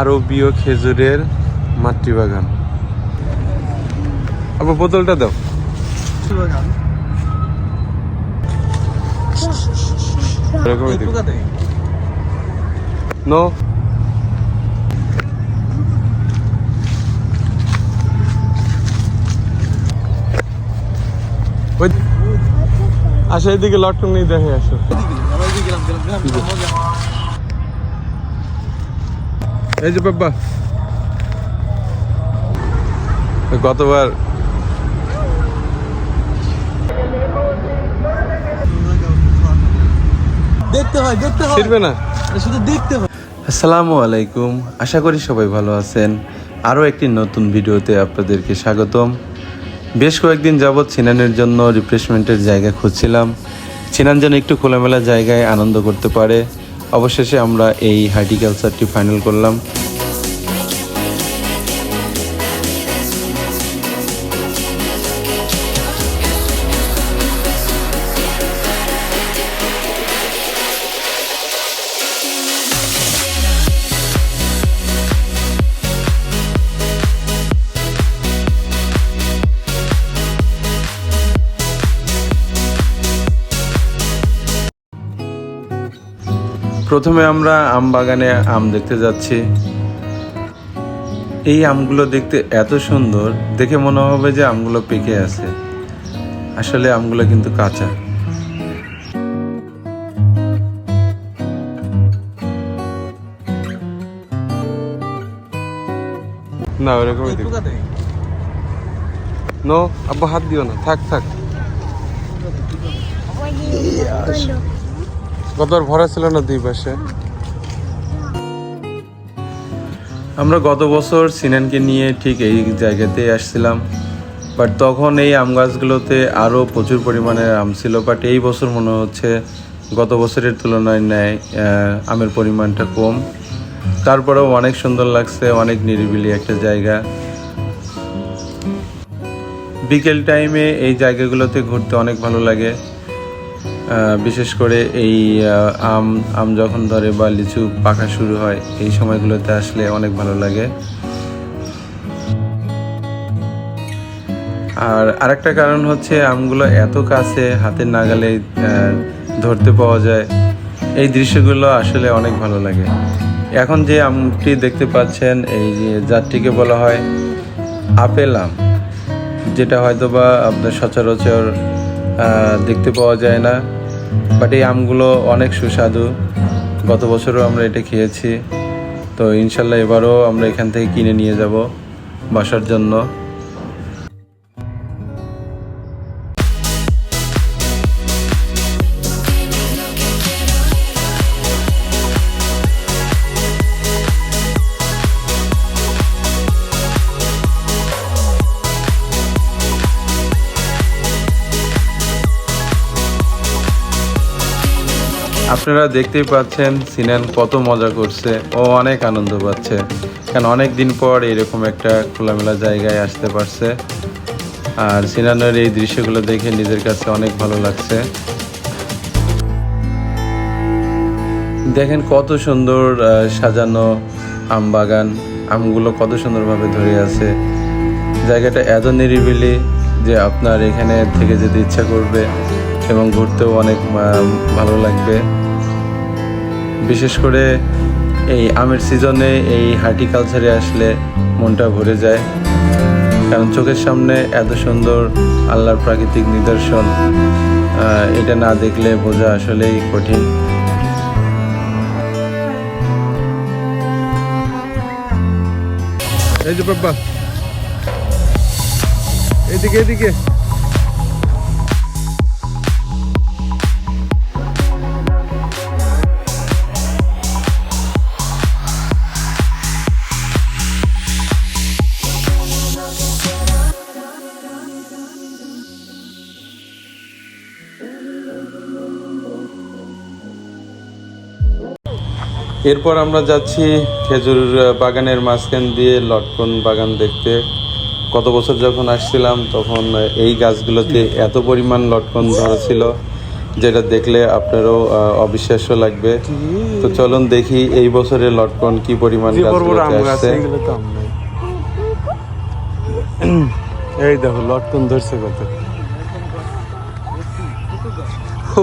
আরবীয় খেজুরের মাতৃবাগান। আবার বোতলটা দাও। নো। এদিকে লটকন নিয়ে দেখে আসো। এই যে বাবা গতবার। দেখতে হয় দেখতে হয়। ছিড়বে না? শুধু দেখতে হয়। আসসালামু আলাইকুম। আশা করি সবাই ভালো আছেন। আরও একটি নতুন ভিডিওতে আপনাদেরকে স্বাগতম। বেশ কয়েকদিন যাবৎ ছিনানের জন্য রিফ্রেশমেন্টের জায়গা খুঁজছিলাম। ছিনান যেন একটু খোলামেলা জায়গায় আনন্দ করতে পারে। অবশেষে আমরা এই হার্টিকালচারটি ফাইনাল করলাম। প্রথমে আমরা আম বাগানে আম দেখতে যাচ্ছি। এই আমগুলো দেখতে এত সুন্দর দেখে মনে হবে যে আমগুলো পেকে আছে। আসলে আমগুলো কিন্তু কাঁচা। না ওরকমই দেখো। নো আব্বা হাত দিও না থাক থাক। গতবার ভরা ছিল না দুই পাশে? আমরা গত বছর সিনানকে নিয়ে ঠিক এই জায়গাতে আসছিলাম বাট তখন এই আম গাছগুলোতে আরও প্রচুর পরিমাণে আম ছিল বাট এই বছর মনে হচ্ছে গত বছরের তুলনায় নেয় আমের পরিমাণটা কম। তারপরেও অনেক সুন্দর লাগছে, অনেক নিরিবিলি একটা জায়গা। বিকেল টাইমে এই জায়গাগুলোতে ঘুরতে অনেক ভালো লাগে। বিশেষ করে এই আম আম যখন ধরে বা লিচু পাকা শুরু হয়, এই সময়গুলোতে আসলে অনেক ভালো লাগে। আর আরেকটা কারণ হচ্ছে আমগুলো এত কাছে হাতের নাগালে ধরতে পাওয়া যায়, এই দৃশ্যগুলো আসলে অনেক ভালো লাগে। এখন যে আমটি দেখতে পাচ্ছেন, এই জাতটিকে বলা হয় আপেল আম, যেটা হয়তো বা আপনার সচরাচর দেখতে পাওয়া যায় না। বাট এই আমগুলো অনেক সুস্বাদু। গত বছরও আমরা এটা খেয়েছি। তো ইনশাল্লাহ এবারও আমরা এখান থেকে কিনে নিয়ে যাব বাসার জন্য। আপনারা দেখতেই পাচ্ছেন সিনান কত মজা করছে ও অনেক আনন্দ পাচ্ছে। কারণ অনেক দিন পর এরকম একটা খোলামেলা জায়গায় আসতে পারছে। আর সিনানের এই দৃশ্যগুলো দেখে নিজের কাছে অনেক ভালো লাগছে। দেখেন কত সুন্দর সাজানো আম বাগান আমগুলো কত সুন্দরভাবে ধরে আছে। জায়গাটা এত নিরিবিলি যে আপনার এখানে থেকে যেতে ইচ্ছা করবে এবং ঘুরতেও অনেক ভালো লাগবে। বিশেষ করে এই আমের সিজনে এই হার্টিকালচারে আসলে মনটা ভরে যায়। কারণ চোখের সামনে এত সুন্দর আল্লাহর প্রাকৃতিক নিদর্শন এটা না দেখলে বোঝা আসলেই কঠিন। এই যে বাবা এদিকে এদিকে। এরপর আমরা যাচ্ছি খেজুর বাগানের মাঝখান দিয়ে লটকন বাগান দেখতে। গত বছর যখন আসছিলাম তখন এই গাছগুলোতে এত পরিমাণ লটকন ধরা ছিল যেটা দেখলে আপনারও অবিশ্বাস্য লাগবে। তো চলুন দেখি এই বছরের লটকন কি পরিমাণ আসছে। এই দেখো লটকন ধরছে কত।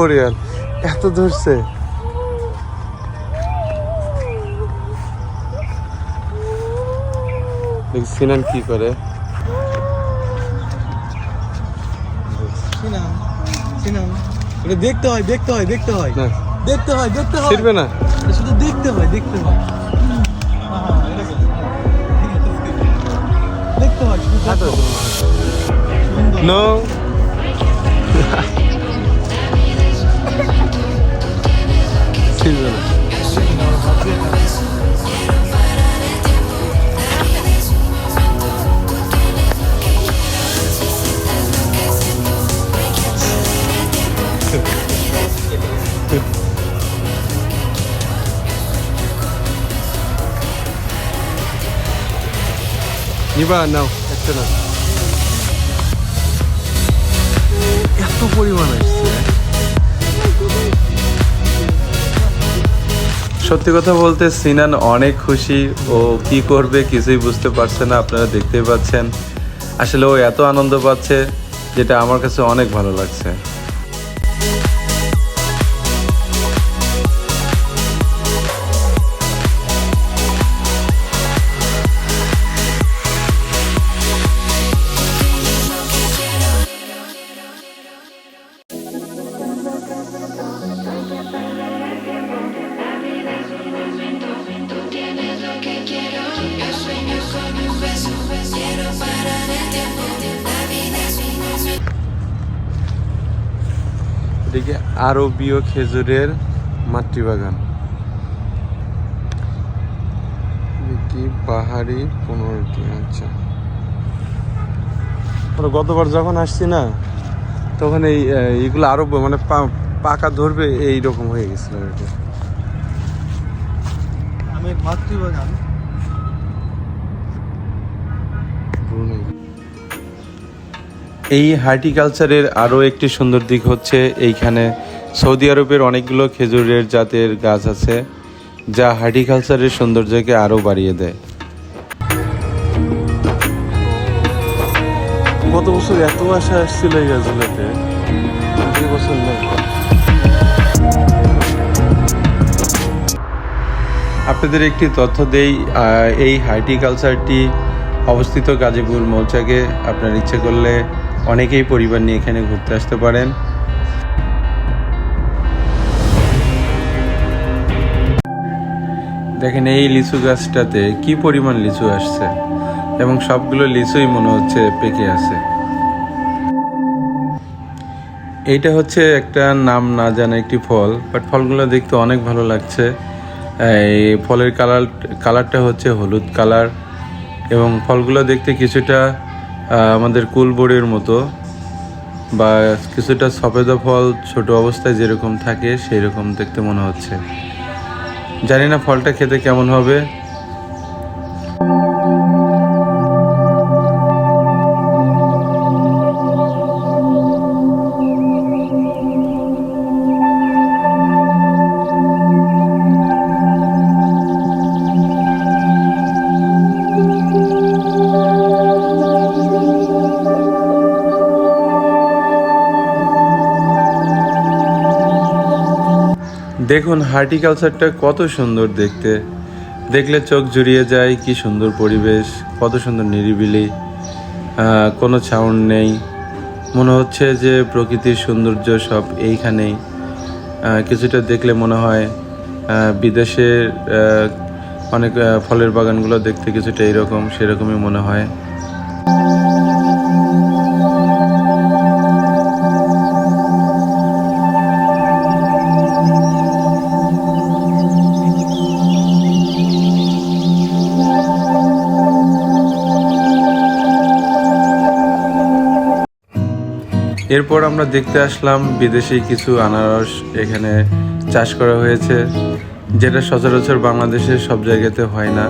ওরে এত ধরছে। দেখি সিনান কি করে? এটা দেখতে হয় দেখতে হয় দেখতে হয়। দেখতে হয় দেখতে হয়। ছিড়বে না। শুধু দেখতে হয় দেখতে হয়। দেখতে হয় নো না। আসছে সত্যি কথা বলতে, সিনান অনেক খুশি। ও কি করবে কিছুই বুঝতে পারছে না, আপনারা দেখতেই পাচ্ছেন। আসলে ও এত আনন্দ পাচ্ছে, যেটা আমার কাছে অনেক ভালো লাগছে। আরবীয় খেজুরের মাতৃবাগান। কি পাহাড়ি পনেরোটি আচ্ছা। আমরা গতবার যখন আসছি না তখন এই এইগুলো আরও মানে পাকা ধরবে এই রকম হয়ে গেছিল কি। আমি মাতৃবাগান। এই হার্টিকালচারের আরও একটি সুন্দর দিক হচ্ছে এইখানে সৌদি আরবের অনেকগুলো খেজুরের জাতের গাছ আছে যা হার্টিকালচারের সৌন্দর্যকে আরও বাড়িয়ে দেয়। গত বছর এত আশা আসছিল এই গাছগুলোতে বছর আপনাদের একটি তথ্য দেই এই হার্টিকালচারটি অবস্থিত গাজীপুর মৌচাকে। আপনার ইচ্ছে করলে অনেকেই পরিবার নিয়ে এখানে ঘুরতে আসতে পারেন। দেখেন এই লিচু গাছটাতে কি পরিমাণ লিচু আসছে? এবং সবগুলো লিচুই মনে হচ্ছে পেকে আছে। এইটা হচ্ছে একটা নাম না জানা একটি ফল বাট ফলগুলো দেখতে অনেক ভালো লাগছে। এই ফলের কালার, কালারটা হচ্ছে হলুদ কালার, এবং ফলগুলো দেখতে কিছুটা আমাদের কুলবড়ির মতো, বা কিছুটা সফেদা ফল, ছোট অবস্থায় যেরকম থাকে সেই রকম দেখতে মনে হচ্ছে। জানি না ফলটা খেতে কেমন হবে। দেখুন হার্টিকালচারটা কত সুন্দর দেখতে। দেখলে চোখ জুড়িয়ে যায় কি সুন্দর পরিবেশ, কত সুন্দর নিরিবিলি কোনো সাউন্ড নেই। মনে হচ্ছে যে প্রকৃতির সৌন্দর্য সব এইখানেই। কিছুটা দেখলে মনে হয় বিদেশের অনেক ফলের বাগানগুলো দেখতে কিছুটা এইরকম সেরকমই মনে হয়। এরপর আমরা দেখতে আসলাম বিদেশি কিছু আনারস এখানে চাষ করা হয়েছে, যেটা সচরাচর বাংলাদেশের সব জায়গাতে হয় না।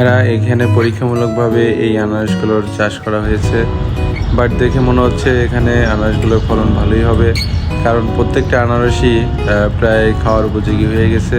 এরা এখানে পরীক্ষামূলকভাবে এই আনারসগুলোর চাষ করা হয়েছে। বাট দেখে মনে হচ্ছে এখানে আনারসগুলোর ফলন ভালোই হবে, কারণ প্রত্যেকটা আনারসই প্রায় খাওয়ার উপযোগী হয়ে গেছে।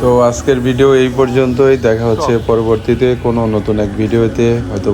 তো আজকের ভিডিও এই পর্যন্তই। দেখা হচ্ছে পরবর্তীতে কোনো নতুন এক ভিডিওতে হয়তো